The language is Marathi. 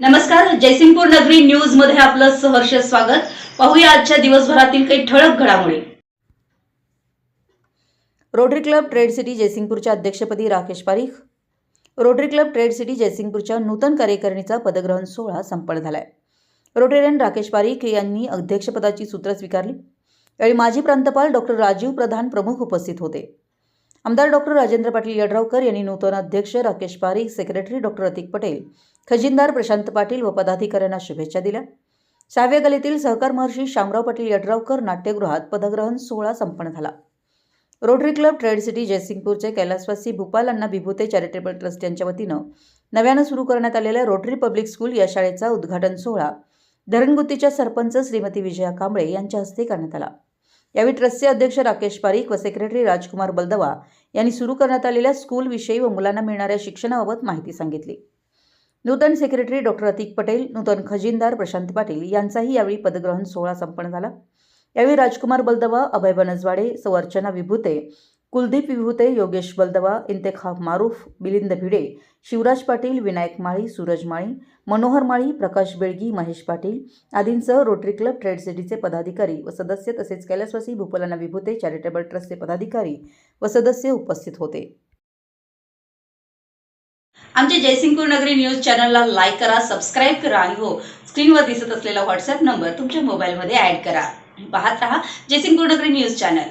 नमस्कार जयसिंगपूर नगरी न्यूजमध्ये आपलं सहर्ष स्वागत. पाहूया आजच्या दिवसभरातील काही ठळक घडामोडी. रोटरी क्लब ट्रेड सिटी जयसिंगपूरच्या अध्यक्षपदी Rakesh Parikh. Rotary club trade city जयसिंगपूरच्या नूतन कार्यकारिणीचा पदग्रहण सोहळा संपन्न झालाय. रोटेरियन राकेश पारीख यांनी अध्यक्षपदाची सूत्र स्वीकारली. यावेळी माजी प्रांतपाल डॉक्टर राजीव प्रधान प्रमुख उपस्थित होते. आमदार डॉक्टर राजेंद्र पाटील यड्रावकर यांनी नूतन अध्यक्ष राकेश पारीख सेक्रेटरी डॉक्टर अतिक पटेल खजिनदार प्रशांत पाटील व पदाधिकाऱ्यांना शुभेच्छा दिल्या. सहाव्या गलीतील सहकार महर्षी शामराव पाटील यड्रावकर नाट्यगृहात पदग्रहण सोहळा संपन्न झाला. रोटरी क्लब ट्रेड सिटी जयसिंगपूरचे कैलासवासी भूपाल अण्णा विभूते चॅरिटेबल ट्रस्ट यांच्या वतीनं नव्यानं सुरू करण्यात आलेल्या रोटरी पब्लिक स्कूल या शाळेचा उद्घाटन सोहळा. धरणगुत्तीच्या सरपंच श्रीमती विजया कांबळे यांच्या हस्ते करण्यात आला. यावेळी ट्रस्टचे अध्यक्ष राकेश पारीख व सेक्रेटरी राजकुमार बलदवा यांनी सुरू करण्यात आलेल्या स्कूलविषयी व मुलांना मिळणाऱ्या शिक्षणाबाबत माहिती सांगितली. नूतन सेक्रेटरी डॉक्टर अतिक पटेल नूतन खजिनदार प्रशांत पाटील यांचाही यावेळी पदग्रहण सोहळा संपन्न झाला. यावेळी राजकुमार बलदवा अभय बनजवाडे सौ अर्चना विभूते कुलदीप विभूते योगेश बलदवा इंतेखाब मारूफ मिलिंद भिडे शिवराज पाटील विनायक माळी सूरज माळी मनोहर माळी प्रकाश बेळगी महेश पाटील आदींसह रोटरी क्लब ट्रेड सिटीचे पदाधिकारी व सदस्य तसेच कैलासवासी भूपलाना विभूते चॅरिटेबल ट्रस्टचे पदाधिकारी व सदस्य उपस्थित होते. आमच्या जयसिंगपूर नगरी न्यूज चॅनलला लाईक करा सबस्क्राईब करा आणि हो स्क्रीनवर दिसत असलेला व्हॉट्सअप नंबर तुमच्या मोबाईलमध्ये ऍड करा. पाहत रहा जयसिंगपूर नगरी न्यूज चॅनल.